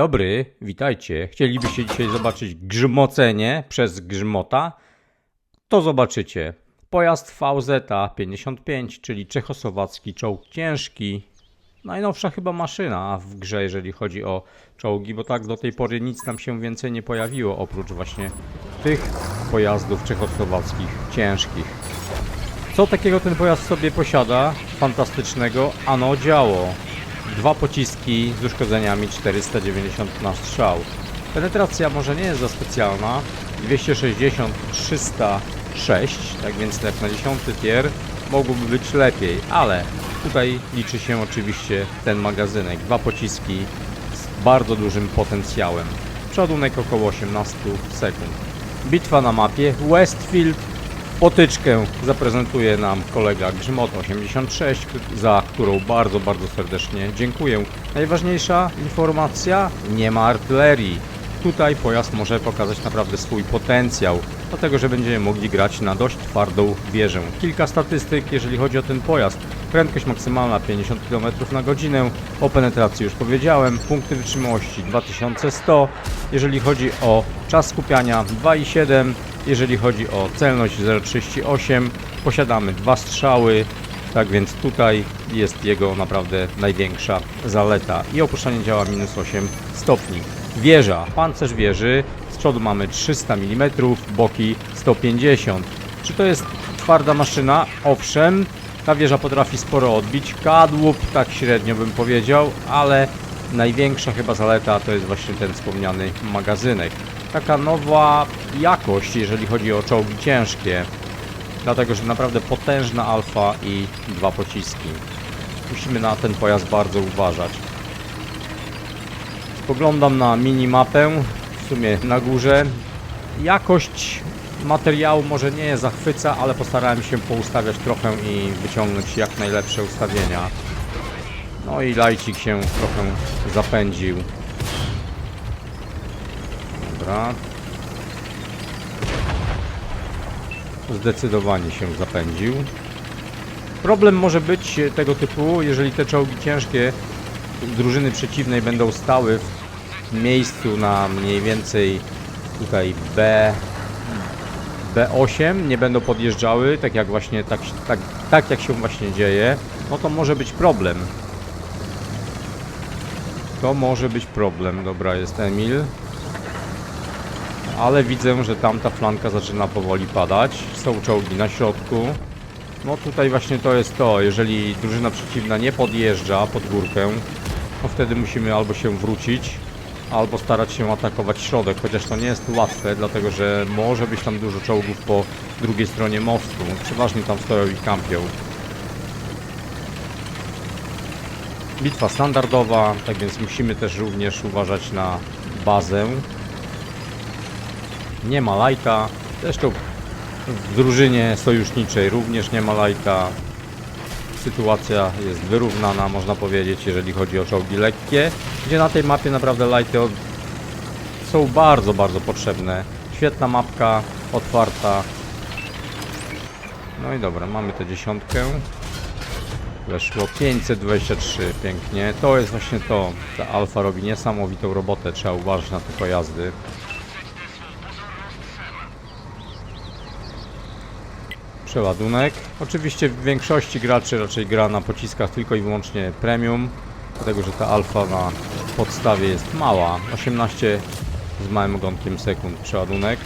Dobry, witajcie. Chcielibyście dzisiaj zobaczyć grzmocenie przez grzmota? To zobaczycie. Pojazd VZ-55, czyli czechosłowacki czołg ciężki. Najnowsza chyba maszyna w grze, jeżeli chodzi o czołgi, bo tak do tej pory nic nam się więcej nie pojawiło, oprócz właśnie tych pojazdów czechosłowackich ciężkich. Co takiego ten pojazd sobie posiada? Fantastycznego? Ano działo. Dwa pociski z uszkodzeniami 490 na strzał. Penetracja może nie jest za specjalna. 260, 306, tak więc jak na 10 tier mogłoby być lepiej, ale tutaj liczy się oczywiście ten magazynek. Dwa pociski z bardzo dużym potencjałem. Przodunek około 18 sekund. Bitwa na mapie Westfield Potyczkę zaprezentuje nam kolega Grzmot86, za którą bardzo, bardzo serdecznie dziękuję. Najważniejsza informacja, nie ma artylerii. Tutaj pojazd może pokazać naprawdę swój potencjał, dlatego że będziemy mogli grać na dość twardą wieżę. Kilka statystyk, jeżeli chodzi o ten pojazd. Prędkość maksymalna 50 km na godzinę, o penetracji już powiedziałem, punkty wytrzymałości 2100, jeżeli chodzi o czas skupiania 2,7, jeżeli chodzi o celność 0,38, posiadamy dwa strzały, tak więc tutaj jest jego naprawdę największa zaleta. I opuszczanie działa minus 8 stopni. Wieża, pancerz wieży, z przodu mamy 300 mm, boki 150. Czy to jest twarda maszyna? Owszem, ta wieża potrafi sporo odbić. Kadłub tak średnio bym powiedział, ale największa chyba zaleta to jest właśnie ten wspomniany magazynek. Taka nowa jakość, jeżeli chodzi o czołgi ciężkie. Dlatego, że naprawdę potężna alfa i dwa pociski. Musimy na ten pojazd bardzo uważać. Spoglądam na minimapę, w sumie na górze. Jakość materiału może nie zachwyca, ale postarałem się poustawiać trochę i wyciągnąć jak najlepsze ustawienia. No i lajcik się trochę zapędził. Dobra. Zdecydowanie się zapędził. Problem może być tego typu, jeżeli te czołgi ciężkie drużyny przeciwnej będą stały w miejscu na mniej więcej tutaj B B8 nie będą podjeżdżały, tak jak właśnie tak, tak, tak jak się właśnie dzieje, no to może być problem. To może być problem. Dobra, jest Emil. Ale widzę, że tamta flanka zaczyna powoli padać. Są czołgi na środku. No tutaj właśnie to jest to. Jeżeli drużyna przeciwna nie podjeżdża pod górkę, to wtedy musimy albo się wrócić, albo starać się atakować środek, chociaż to nie jest łatwe, dlatego że może być tam dużo czołgów po drugiej stronie mostu. Przeważnie tam stoją i kampią. Bitwa standardowa, tak więc musimy też również uważać na bazę. Nie ma lajta. Zresztą w drużynie sojuszniczej również nie ma lajta. Sytuacja jest wyrównana, można powiedzieć, jeżeli chodzi o czołgi lekkie, gdzie na tej mapie naprawdę lajty są bardzo, bardzo potrzebne. Świetna mapka, otwarta. No i dobra, mamy tę dziesiątkę. Weszło 523, pięknie. To jest właśnie to. Ta alfa robi niesamowitą robotę, trzeba uważać na te pojazdy. Przeładunek. Oczywiście w większości graczy raczej gra na pociskach tylko i wyłącznie premium, dlatego że ta alfa na podstawie jest mała. 18 z małym ogonkiem sekund przeładunek.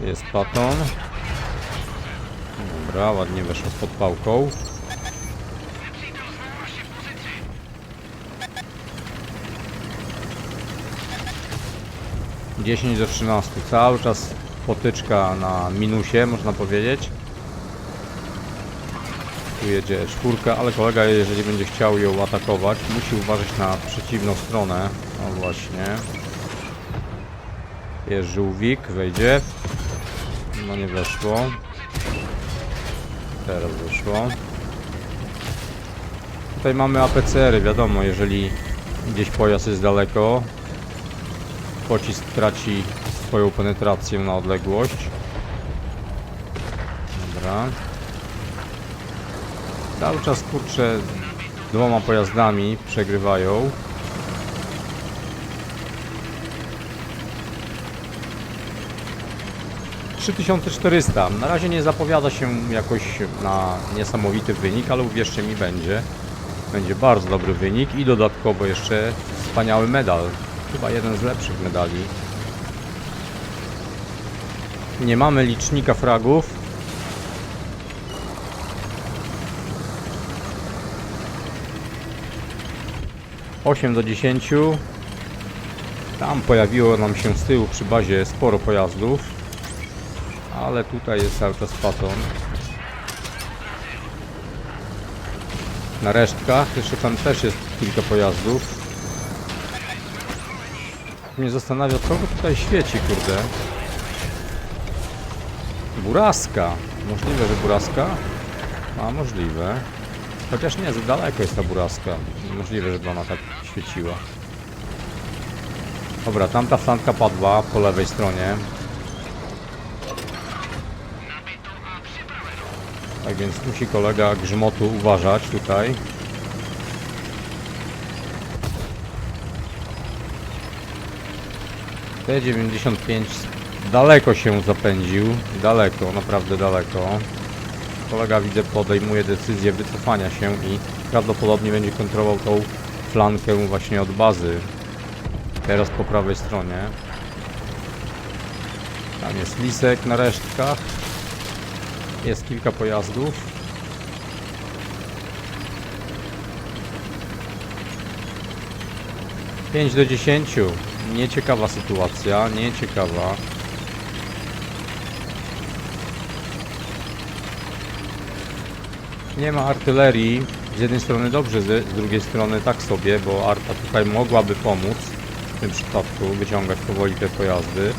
Jest paton. Dobra, ładnie weszło z podpałką. Dziesięć do 13. Cały czas potyczka na minusie, można powiedzieć. Tu jedzie czwórka, ale kolega, jeżeli będzie chciał ją atakować, musi uważać na przeciwną stronę. No właśnie. Jest żółwik, wejdzie. No nie weszło. Teraz weszło. Tutaj mamy APCR-y, wiadomo, jeżeli gdzieś pojazd jest daleko, pocisk traci swoją penetrację na odległość. Dobra. Cały czas kurczę dwoma pojazdami przegrywają. Trzy 3400. Na razie nie zapowiada się jakoś na niesamowity wynik, ale uwierzcie mi będzie. Będzie bardzo dobry wynik i dodatkowo jeszcze wspaniały medal. Chyba jeden z lepszych medali. Nie mamy licznika fragów. Osiem do 10. Tam pojawiło nam się z tyłu przy bazie sporo pojazdów. Ale tutaj jest cały czas paton. Na resztkach jeszcze tam też jest kilka pojazdów. Mnie zastanawia, co tutaj świeci, kurde. Buraska. Możliwe, że buraska? A, możliwe. Chociaż nie, za daleko jest ta buraska. Możliwe, żeby ona tak świeciła. Dobra, tamta flanka padła po lewej stronie. Tak więc musi kolega grzmotu uważać tutaj. T95 daleko się zapędził. Daleko, naprawdę daleko. Kolega widzę podejmuje decyzję wycofania się i prawdopodobnie będzie kontrolował tą flankę właśnie od bazy. Teraz po prawej stronie. Tam jest lisek na resztkach. Jest kilka pojazdów. Pięć do dziesięciu. Nieciekawa sytuacja, nieciekawa. Nie ma artylerii. Z jednej strony dobrze, z drugiej strony tak sobie, bo arta tutaj mogłaby pomóc w tym przypadku wyciągać powoli te pojazdy.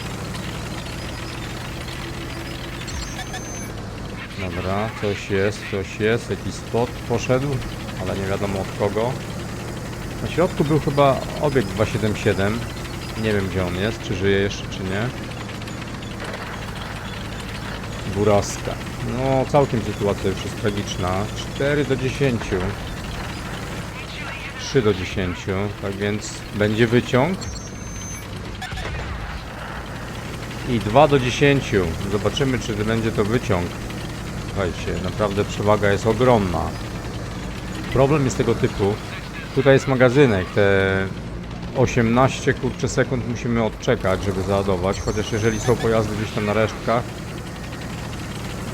Dobra, coś jest, coś jest, jakiś spot poszedł, ale nie wiadomo od kogo. Na środku był chyba obiekt 277. Nie wiem gdzie on jest, czy żyje jeszcze, czy nie. Buraska. No, całkiem sytuacja już jest tragiczna. 4 do 10. 3 do 10, tak więc będzie wyciąg. I 2 do 10. Zobaczymy, czy będzie to wyciąg. Słuchajcie, naprawdę przewaga jest ogromna. Problem jest tego typu. Tutaj jest magazynek. Te 18 kurczę sekund musimy odczekać, żeby załadować. Chociaż jeżeli są pojazdy gdzieś tam na resztkach,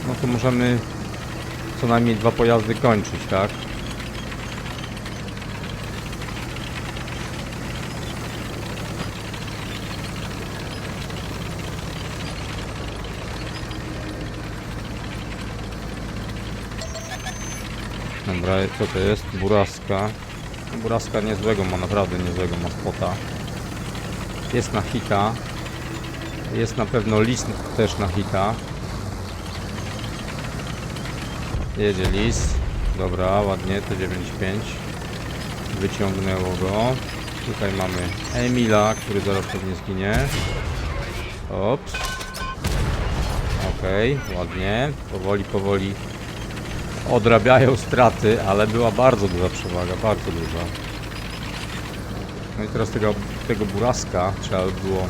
no to możemy co najmniej dwa pojazdy kończyć, tak? Dobra, co to jest? Buraska. Buraska niezłego ma, naprawdę niezłego ma spota. Jest na hita. Jest na pewno lis też na hita. Jedzie lis. Dobra, ładnie, to 95. Wyciągnęło go. Tutaj mamy Emila, który zaraz pewnie zginie. Ops. Okej, ładnie. Powoli, powoli odrabiają straty, ale była bardzo duża przewaga, bardzo duża. No i teraz tego, tego buraska trzeba by było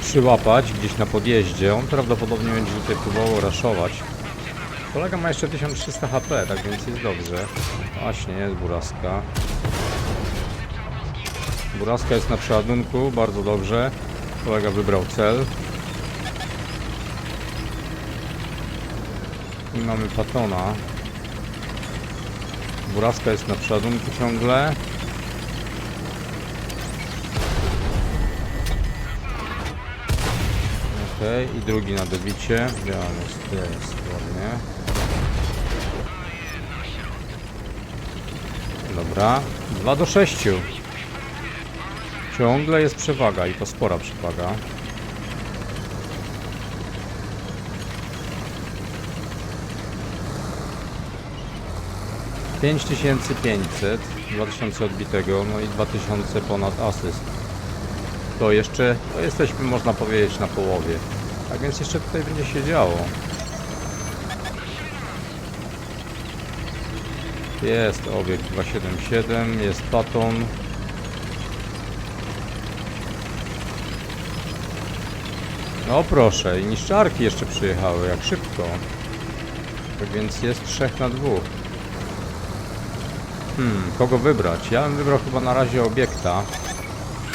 przyłapać gdzieś na podjeździe. On prawdopodobnie będzie tutaj próbował raszować. Kolega ma jeszcze 1300 HP, tak więc jest dobrze. Właśnie, jest buraska. Buraska jest na przeładunku, bardzo dobrze. Kolega wybrał cel. I mamy Patona. Buraska jest na przeładunku ciągle. Okej, i drugi na jest? Tu jest, ładnie. Dobra, 2 do 6. Ciągle jest przewaga i to spora przewaga. Pięć tysięcy pięćset, 2000 odbitego, no i 2000 ponad asyst. To jeszcze, to jesteśmy można powiedzieć na połowie. Tak więc jeszcze tutaj będzie się działo. Jest obiekt 277, jest Paton. No proszę, i niszczarki jeszcze przyjechały, jak szybko. Tak więc jest 3 na 2. Hmm, kogo wybrać? Ja bym wybrał chyba na razie obiekta.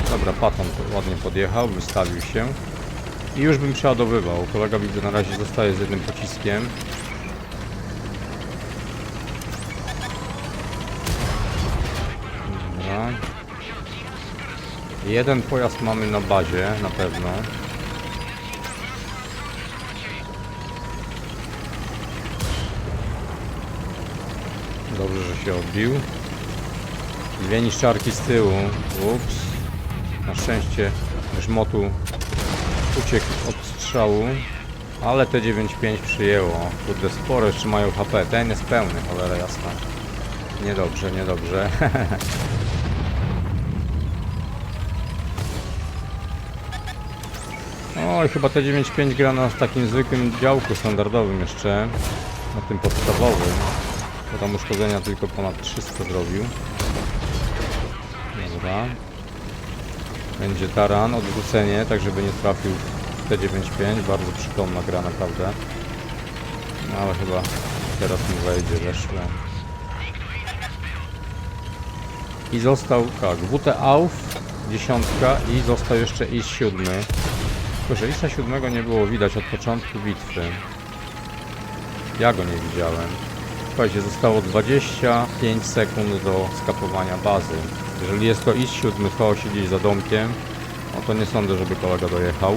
Dobra, Paton to ładnie podjechał, wystawił się. I już bym przeładowywał. Kolega widzę na razie zostaje z jednym pociskiem. Dobra. Jeden pojazd mamy na bazie, na pewno. Dobrze, że się odbił. Dwie niszczarki z tyłu. Ups. Na szczęście grzmotu uciekł od strzału. Ale T95 przyjęło. Kurde, sporo jeszcze mają HP. Ten jest pełny, cholera jasna. Niedobrze, niedobrze. Oj, chyba T95 gra na takim zwykłym działku standardowym jeszcze. Na tym podstawowym. Bo tam uszkodzenia tylko ponad 300 zrobił. Dobra. Będzie taran, odwrócenie, tak żeby nie trafił w T95. Bardzo przytomna gra naprawdę. No ale chyba teraz mi wejdzie, weszło. I został, tak, WT Auf, dziesiątka i został jeszcze IS 7. Tylko, że ISa 7 nie było widać od początku bitwy. Ja go nie widziałem. Słuchajcie, zostało 25 sekund do skapowania bazy. Jeżeli jest to 7, to się gdzieś za domkiem, no to nie sądzę, żeby kolega dojechał.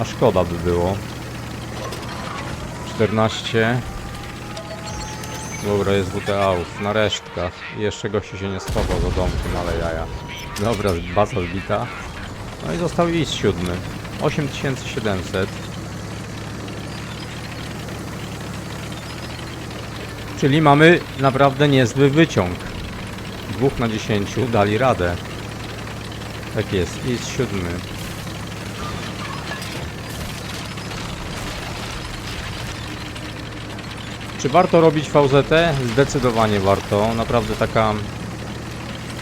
A szkoda by było. 14. Dobra, jest WT Auf, na resztkach. Jeszcze gościu się nie schował za domkiem, ale jaja. Dobra, baza zbita. No i został IS 7. 8700. Czyli mamy naprawdę niezły wyciąg. Dwóch na 10 dali radę. Tak jest, i jest siódmy. Czy warto robić VZT? Zdecydowanie warto. Naprawdę taka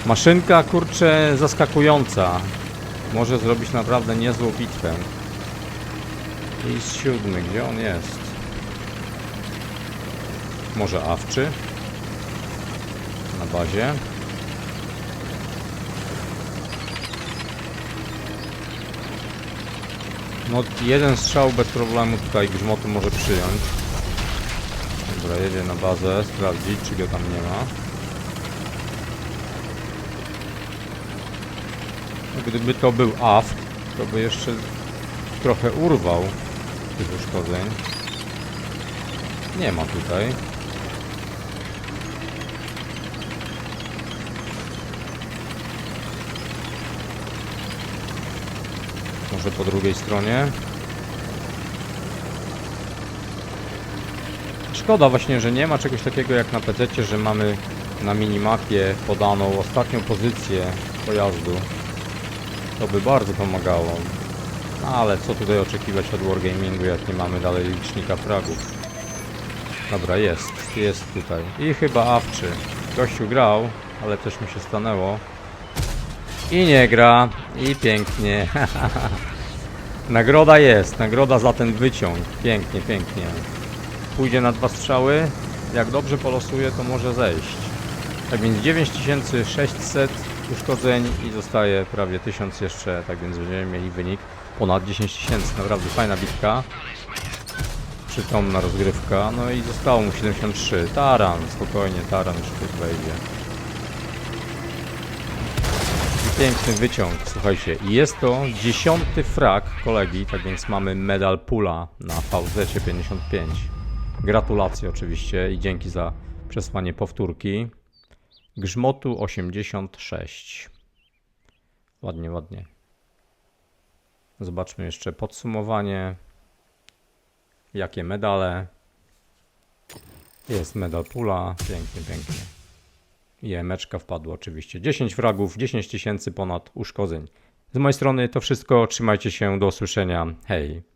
maszynka, kurczę, zaskakująca. Może zrobić naprawdę niezłą bitwę. I siódmy, gdzie on jest? Może awczy? Na bazie. No jeden strzał bez problemu tutaj grzmotu może przyjąć. Dobra, jedzie na bazę, sprawdzić czy go tam nie ma. No, Gdyby to był aft, to by jeszcze trochę urwał tych uszkodzeń. Nie ma tutaj. Może po drugiej stronie. Szkoda właśnie, że nie ma czegoś takiego jak na PC, że mamy na minimapie podaną ostatnią pozycję pojazdu. To by bardzo pomagało. No, ale co tutaj oczekiwać od Wargamingu, jak nie mamy dalej licznika fragów. Dobra, jest, jest tutaj. I chyba awczy. Gościu grał, ale też mi się stanęło. I nie gra. I pięknie. nagroda jest, nagroda za ten wyciąg. Pięknie, pięknie. Pójdzie na dwa strzały. Jak dobrze polosuje, to może zejść. Tak więc 9600 uszkodzeń i zostaje prawie 1000 jeszcze, tak więc będziemy mieli wynik ponad 10 tysięcy. Naprawdę fajna bitka. Przytomna rozgrywka. No i zostało mu 73. Taran, spokojnie, taran już tu wejdzie. I piękny wyciąg, słuchajcie. Jest to dziesiąty frag kolegi, tak więc mamy medal pula na VZ 55. Gratulacje oczywiście i dzięki za przesłanie powtórki. Grzmotu 86. Ładnie, ładnie. Zobaczmy jeszcze podsumowanie. Jakie medale. Jest medal pula. Pięknie, pięknie. I wpadła oczywiście. 10 fragów, 10 tysięcy ponad uszkodzeń. Z mojej strony to wszystko. Trzymajcie się. Do usłyszenia. Hej.